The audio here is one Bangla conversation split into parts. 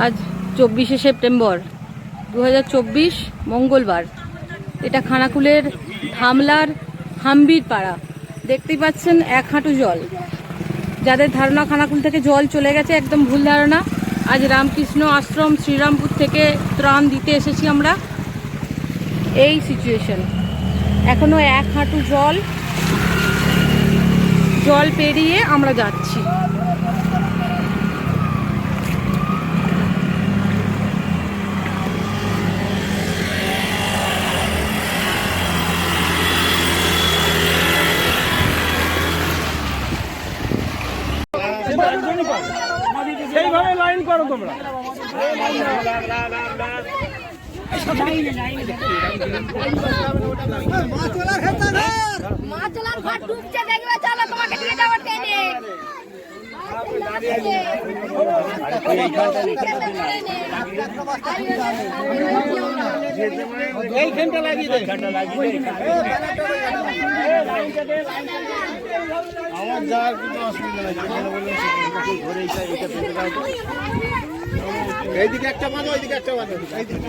আজ চব্বিশে সেপ্টেম্বর দু হাজার চব্বিশ মঙ্গলবার। এটা খানাকুলের ধামলার হাম্বির পাড়া। দেখতেই পাচ্ছেন এক হাঁটু জল। যাদের ধারণা খানাকুল থেকে জল চলে গেছে, একদম ভুল ধারণা। আজ রামকৃষ্ণ আশ্রম শ্রীরামপুর থেকে ত্রাণ দিতে এসেছি আমরা। এই সিচুয়েশন এখনও এক হাঁটু জল জল পেরিয়ে আমরা যাচ্ছি। সেইভাবে লাইন করো তোমরা। মা চলার ঘর ডুবছে দেখবে চলো তোমাকে নিয়ে যাব ট্রেনে এইদিকে একটা বাঁধো ওইদিকে একটা বাঁধো। এইদিকে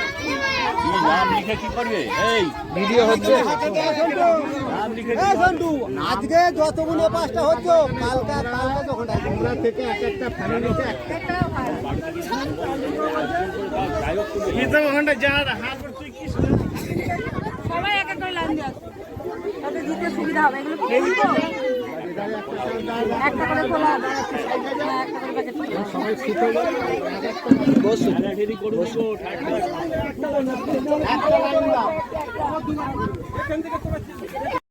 ভিডিও হচ্ছে। আজকে যতগুলো পাঁচটা হচ্ছে কালকা কালকা যখন থেকে এক একটা ফ্যামিলিতে একটা যা হাত তুই কি সবাই এক এক লাইন দিয়ে তাতে দিতে সুবিধা হবে। এগুলো একটা করে খোলা সবাই ঠিক হয়ে যাবে বসো